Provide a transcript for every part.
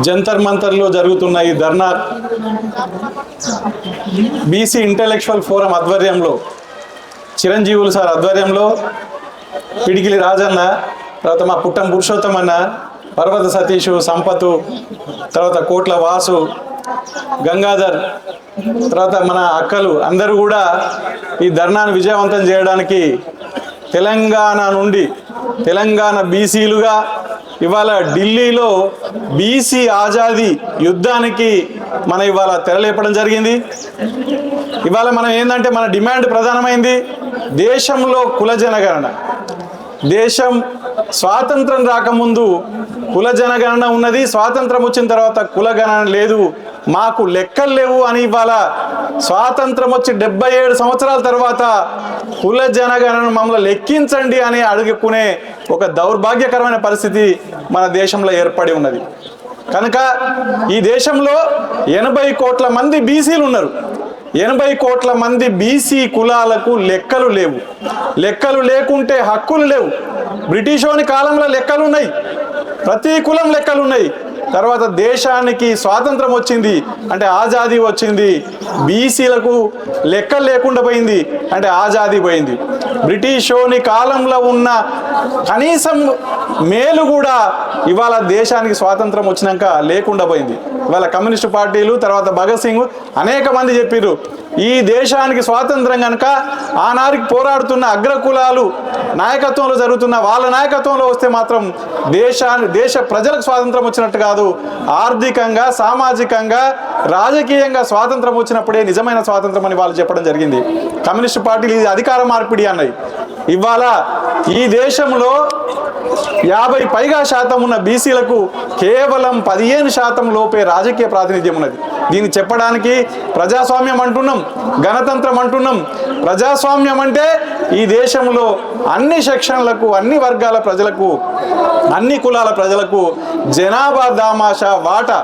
జంతర్ మంతర్లో జరుగుతున్న ఈ ధర్నా BC intellectual forum ఆధ్వర్యంలో చిరంజీవులు సార్ ఆధ్వర్యంలో పిడికిలి రాజన్న తర్వాత మా పుట్టం పురుషోత్తం అన్న పర్వత సతీషు సంపతు తర్వాత కోట్ల వాసు గంగాధర్ తర్వాత మన అక్కలు అందరూ కూడా ఈ ధర్నాను విజయవంతం చేయడానికి తెలంగాణ నుండి తెలంగాణ బీసీలుగా ఇవాళ ఢిల్లీలో బీసీ ఆజాదీ యుద్ధానికి మన ఇవాళ తెరలేపడం జరిగింది. ఇవాళ మనం ఏంటంటే మన డిమాండ్ ప్రధానమైంది. దేశంలో కుల జనగణన దేశం స్వాతంత్రం రాకముందు కుల జనగణన ఉన్నది. స్వాతంత్రం వచ్చిన తర్వాత కుల గణన లేదు. మాకు లెక్కలు లేవు అని ఇవాళ స్వాతంత్రం వచ్చి డెబ్బై ఏడు సంవత్సరాల తర్వాత కుల జనగణన మమ్మల్ని లెక్కించండి అని అడుగుకునే ఒక దౌర్భాగ్యకరమైన పరిస్థితి మన దేశంలో ఏర్పడి ఉన్నది. కనుక ఈ దేశంలో ఎనభై కోట్ల మంది బీసీలు ఉన్నారు. ఎనభై కోట్ల మంది బీసీ కులాలకు లెక్కలు లేవు. లెక్కలు లేకుంటే హక్కులు లేవు. బ్రిటిషోని కాలంలో లెక్కలు ఉన్నాయి ప్రతి కులం లెక్కలు ఉన్నాయి తర్వాత దేశానికి స్వాతంత్రం వచ్చింది. అంటే ఆజాదీ వచ్చింది. బీసీలకు లెక్క లేకుండా పోయింది. అంటే ఆజాదీ పోయింది. బ్రిటిషోని కాలంలో ఉన్న కనీసం మేలు కూడా ఇవాళ దేశానికి స్వాతంత్రం వచ్చినాక లేకుండా పోయింది. ఇవాళ కమ్యూనిస్టు పార్టీలు తర్వాత భగత్ సింగ్ అనేక మంది చెప్పారు ఈ దేశానికి స్వాతంత్రం కనుక ఆనాటికి పోరాడుతున్న అగ్రకులాలు నాయకత్వంలో జరుగుతున్న వాళ్ళ నాయకత్వంలో వస్తే మాత్రం దేశాన్ని దేశ ప్రజలకు స్వాతంత్రం వచ్చినట్టు కాదు. ఆర్థికంగా సామాజికంగా రాజకీయంగా స్వాతంత్రం వచ్చినప్పుడే నిజమైన స్వాతంత్రం అని వాళ్ళు చెప్పడం జరిగింది. కమ్యూనిస్టు పార్టీలు ఇది అధికార మార్పిడి అన్నాయి. ఇవాళ ఈ దేశంలో యాభై పైగా శాతం ఉన్న బీసీలకు కేవలం పదిహేను శాతం లోపే రాజకీయ ప్రాతినిధ్యం ఉన్నది. దీన్ని చెప్పడానికి ప్రజాస్వామ్యం అంటున్నాం గణతంత్రం అంటున్నాం. ప్రజాస్వామ్యం అంటే ఈ దేశంలో అన్ని సెక్షన్లకు అన్ని వర్గాల ప్రజలకు అన్ని కులాల ప్రజలకు జనాభా దామాషా వాటా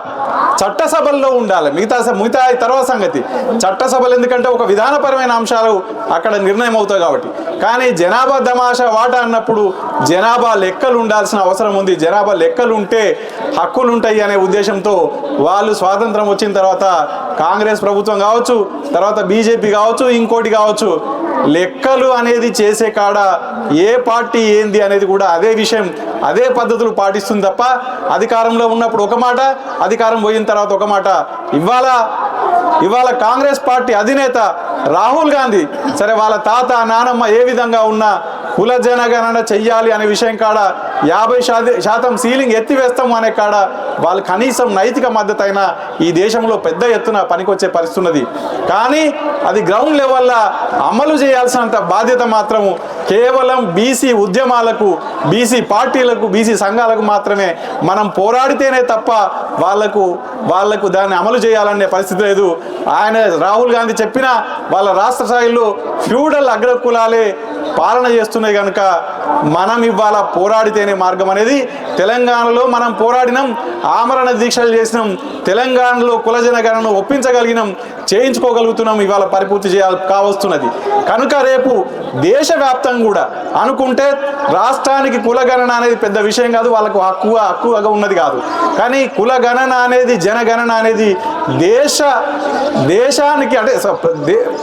చట్టసభల్లో ఉండాలి. మిగతా స- మిగతా తర్వాత సంగతి. చట్టసభలు ఎందుకంటే ఒక విధానపరమైన అంశాలు అక్కడ నిర్ణయం అవుతాయి కాబట్టి. కానీ జనాభా దమాషా వాటా అన్నప్పుడు జనాభా లెక్కలు ఉండాల్సిన అవసరం ఉంది. జనాభా లెక్కలు ఉంటే హక్కులు ఉంటాయి అనే ఉద్దేశంతో వాళ్ళు స్వాతంత్రం వచ్చిన తర్వాత కాంగ్రెస్ ప్రభుత్వం కావచ్చు తర్వాత బీజేపీ కావచ్చు ఇంకోటి కావచ్చు లెక్కలు అనేది చేసే కాడ ఏ పార్టీ ఏంది అనేది కూడా అదే విషయం అదే పద్ధతులు పాటిస్తుంది తప్ప అధికారంలో ఉన్నప్పుడు ఒక మాట అధికారం పోయిన తర్వాత ఒక మాట. ఇవాళ ఇవాళ కాంగ్రెస్ పార్టీ అధినేత రాహుల్ గాంధీ సరే వాళ్ళ తాత నానమ్మ ఏ విధంగా ఉన్నా కుల జనగణన చెయ్యాలి అనే విషయం కాడ యాభై శాతం సీలింగ్ ఎత్తివేస్తాం అనే కాడ వాళ్ళు కనీసం నైతిక మద్దతు అయినా ఈ దేశంలో పెద్ద ఎత్తున పనికొచ్చే పరిస్థితి ఉన్నది కానీ అది గ్రౌండ్ లెవెల్లో అమలు చేయాల్సినంత బాధ్యత మాత్రము కేవలం బీసీ ఉద్యమాలకు బీసీ పార్టీలకు బీసీ సంఘాలకు మాత్రమే. మనం పోరాడితేనే తప్ప వాళ్ళకు వాళ్ళకు దాన్ని అమలు చేయాలనే పరిస్థితి లేదు. ఆయన రాహుల్ గాంధీ చెప్పిన వాళ్ళ రాష్ట్ర స్థాయిలో ఫ్యూడల్ అగ్రకులాలే పాలన చేస్తున్నాయి కనుక మనం ఇవాళ పోరాడితేనే మార్గం అనేది. తెలంగాణలో మనం పోరాడినాం ఆమరణ దీక్షలు చేసినాం తెలంగాణలో కులజనగణను ఒప్పించగలిగినాం చేయించుకోగలుగుతున్నాం ఇవాళ పరిపూర్తి చేయాలి కావస్తున్నది. కనుక రేపు దేశవ్యాప్తంగా కూడా అనుకుంటే రాష్ట్రానికి కులగణన అనేది పెద్ద విషయం కాదు వాళ్ళకు హక్కు హక్కుగా ఉన్నది కాదు. కానీ కులగణన అనేది జనగణన అనేది దేశ దేశానికి అంటే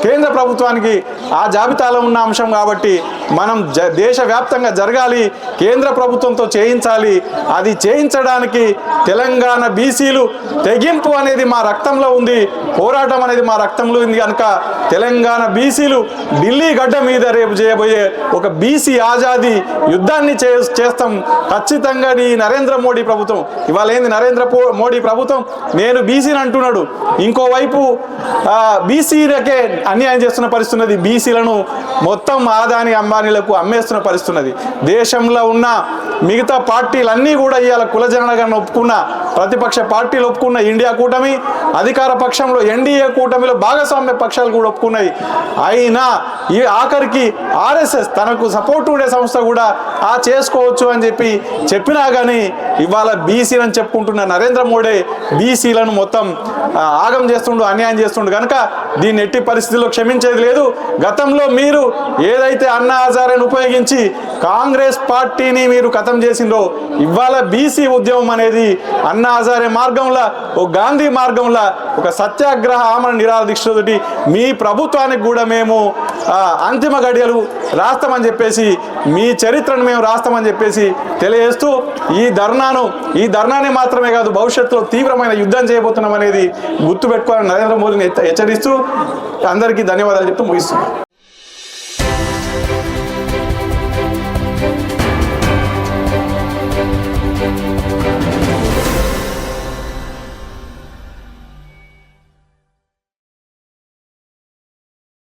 కేంద్ర ప్రభుత్వానికి ఆ జాబితాలో ఉన్న అంశం కాబట్టి మనం జ దేశవ్యాప్తంగా జరగాలి కేంద్ర ప్రభుత్వంతో చేయించాలి. అది చేయించడానికి తెలంగాణ బీసీలు తెగింపు అనేది మా రక్తంలో ఉంది పోరాటం అనేది మా రక్తంలో ఉంది కనుక తెలంగాణ బీసీలు ఢిల్లీ గడ్డ మీద రేపు చేయబోయే ఒక బీసీ ఆజాదీ యుద్ధాన్ని చే చేస్తాం. ఖచ్చితంగా నీ నరేంద్ర మోడీ ప్రభుత్వం. ఇవాళ ఏంది నరేంద్ర మోడీ ప్రభుత్వం? నేను బీసీని అంటున్నాడు. ఇంకోవైపు బీసీలకే అన్యాయం చేస్తున్న పరిస్థితి ఉన్నది బీసీలను మొత్తం ఆదాని అంబానీలకు అమ్మేస్తున్న పరిస్థితి ఉన్నది దేశంలో ఉన్న మిగతా పార్టీలన్నీ కూడా ఇవాళ కుల ఒప్పుకున్న ప్రతిపక్ష పార్టీలు ఒప్పుకున్న ఇండియా కూటమి అధికార పక్షంలో ఎన్డీఏ కూటమిలో భాగస్వామ్య పక్షాలు కూడా ఒప్పుకున్నది అయినా ఈ ఆఖరికి ఆర్ఎస్ఎస్ తనకు సపోర్ట్ ఉండే సంస్థ కూడా ఆ చేసుకోవచ్చు అని చెప్పి చెప్పినా కానీ ఇవాళ బీసీలను చెప్పుకుంటున్న నరేంద్ర మోడీ బీసీలను మొత్తం ఆగం చేస్తుండు అన్యాయం చేస్తుండు. కనుక దీన్ని ఎట్టి పరిస్థితుల్లో క్షమించేది లేదు. గతంలో మీరు ఏదైతే అన్నా హజారేని ఉపయోగించి కాంగ్రెస్ పార్టీని మీరు ఖతం చేసిందో ఇవాళ బీసీ ఉద్యమం అనేది అన్నా హజారే మార్గంలో ఓ గాంధీ మార్గంలో ఒక సత్యాగ్రహ ఆమరణ నిరాహార మీ ప్రభుత్వానికి కూడా మేము అంతిమ గడియలు రాస్తామని చెప్పేసి మీ చరిత్రను మేము రాస్తామని చెప్పేసి తెలియజేస్తూ ఈ ధర్నాను ఈ ధర్నాన్ని మాత్రమే కాదు భవిష్యత్తులో తీవ్రమైన యుద్ధం చేయబోతున్నాం అనేది గుర్తుపెట్టుకోవాలని నరేంద్ర మోదీని హెచ్చరిస్తూ అందరికీ ధన్యవాదాలు చెప్తూ ముగిస్తున్నాను